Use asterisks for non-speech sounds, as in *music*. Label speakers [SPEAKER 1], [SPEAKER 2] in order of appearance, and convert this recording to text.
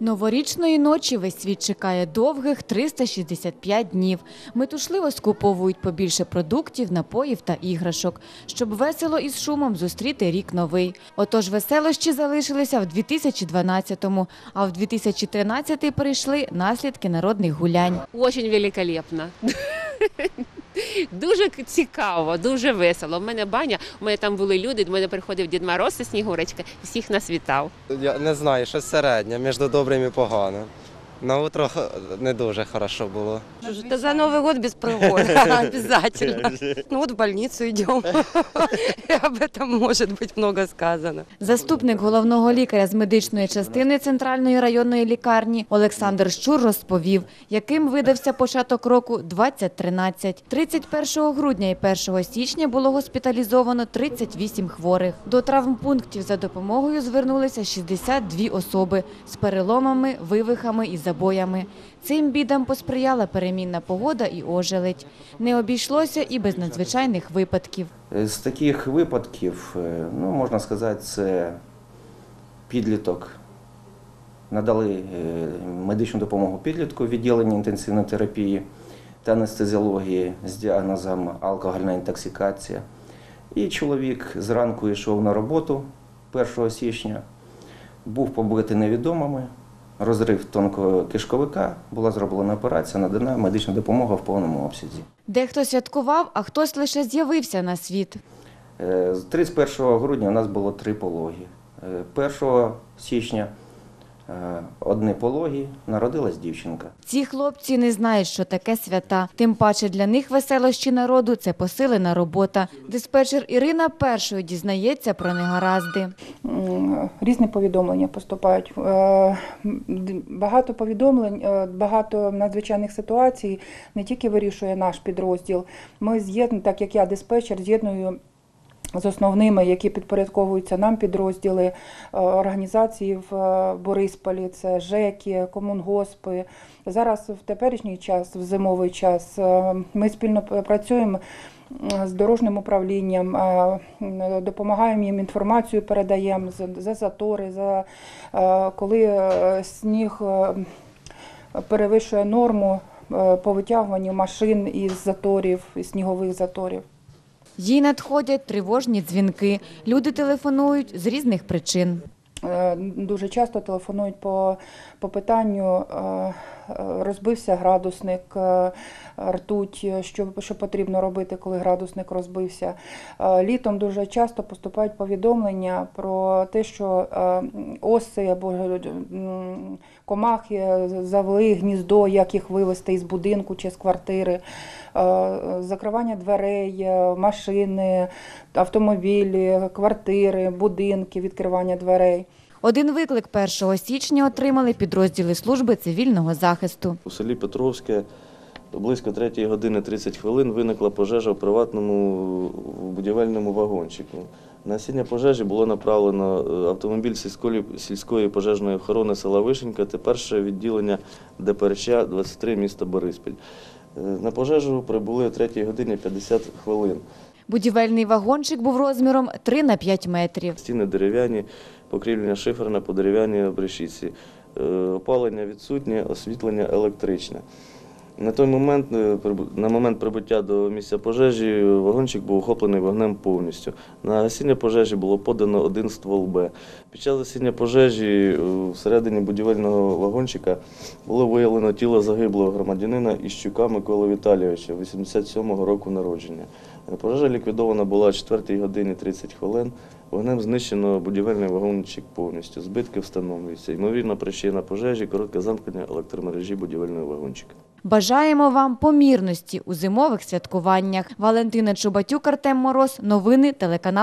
[SPEAKER 1] Новорічної ночі весь світ чекає довгих 365 днів. Метушливо скуповують побільше продуктів, напоїв та іграшок, щоб весело і з шумом зустріти рік новий. Отож веселощі залишилися в 2012-му, а в 2013-й перейшли наслідки народних гулянь.
[SPEAKER 2] Очень великолепно. *laughs* Дуже цікаво, дуже весело. У мене баня, у мене там були люди, до мене приходив Дід Мороз і Снігурочка, і всіх нас вітав.
[SPEAKER 3] Я не знаю, що середнє, між добрим і поганим. На утро х- не дуже хорошо було.
[SPEAKER 4] Это за Новый год без прогул. *laughs* Обязательно. Ну вот в больницу идем. И об этом может быть много сказано.
[SPEAKER 1] Заступник головного лікаря з медичної частини центральної районної лікарні Олександр Щур розповів, яким видався початок року 2013. 31 грудня і 1 січня було госпіталізовано 38 хворих. До травмпунктів за допомогою звернулися 62 особи з переломами, вивихами і забоями. Цим бідам посприяла перемінна погода і ожеледь. Не обійшлося і без надзвичайних випадків.
[SPEAKER 5] З таких випадків, е, ну, можна сказати, це підліток. Надали е, медичну допомогу підлітку в відділенні інтенсивної терапії та анестезіології з діагнозом алкогольна інтоксикація. І чоловік зранку йшов на роботу 1 січня, був побитий невідомими, розрив тонкого кишковика, була зроблена операція, надана медична допомога в повному обсязі.
[SPEAKER 1] Дехто святкував, а хтось лише з'явився на світ.
[SPEAKER 5] Е, З 31 грудня у нас було три пологи. Е, 1 січня е, одні пологи, народилась дівчинка.
[SPEAKER 1] Ці хлопці не знають, що таке свята. Тим паче для них веселощі народу це посилена робота. Диспетчер Ірина першою дізнається про негаразди.
[SPEAKER 6] Різні повідомлення поступають. Е, Багато повідомлень, е, багато надзвичайних ситуацій не тільки вирішує наш підрозділ. Ми з'єднуємо, так як я диспетчер, з'єдную з основними, які підпорядковуються нам підрозділи е, організації в е, Борисполі, це ЖЕКи, комунгоспи. Зараз в теперішній час, в зимовий час, е, ми спільно працюємо з дорожнім управлінням, допомагаємо їм інформацію, передаємо за, за затори, за коли сніг перевищує норму по витягуванню машин із заторів, із снігових заторів.
[SPEAKER 1] Їй надходять тривожні дзвінки. Люди телефонують з різних причин.
[SPEAKER 6] Е, Дуже часто телефонують по, по питанню, е, розбився градусник, е, ртуть, що, що потрібно робити, коли градусник розбився. Е, Літом дуже часто поступають повідомлення про те, що е, оси або комахи завели гніздо, як їх вивезти із будинку чи з квартири, Е, закривання дверей, е, машини, автомобілі, квартири, будинки, відкривання дверей.
[SPEAKER 1] Один виклик 1 січня отримали підрозділи служби цивільного захисту.
[SPEAKER 7] У селі Петровське близько 3 години 30 хвилин виникла пожежа в приватному будівельному вагончику. На гасіння пожежі було направлено е, автомобіль сільської, сільської пожежної охорони села Вишенька та перше відділення ДПРЧ 23 міста Бориспіль. Е, На пожежу прибули о 3 годині 50 хвилин.
[SPEAKER 1] Будівельний вагончик був розміром 3 на 5 метрів.
[SPEAKER 7] Стіни дерев'яні, покрівлення шиферне по дерев'яній обрешітці. Е, Опалення відсутнє, освітлення електричне. На той момент, е, на момент прибуття до місця пожежі, вагончик був охоплений вогнем повністю. На гасіння пожежі було подано один ствол Б. Під час гасіння пожежі е, всередині будівельного вагончика було виявлено тіло загиблого громадянина Іщука Миколи Віталійовича, 87-го року народження. Пожежа ліквідована була о 4 годині 30 хвилин. Вогнем знищено будівельний вагончик повністю. Збитки встановлюються. Ймовірна причина пожежі коротке замкнення електромережі будівельного вагончика.
[SPEAKER 1] Бажаємо вам помірності у зимових святкуваннях. Валентина Чубатюк, Артем Мороз. Новини телеканал.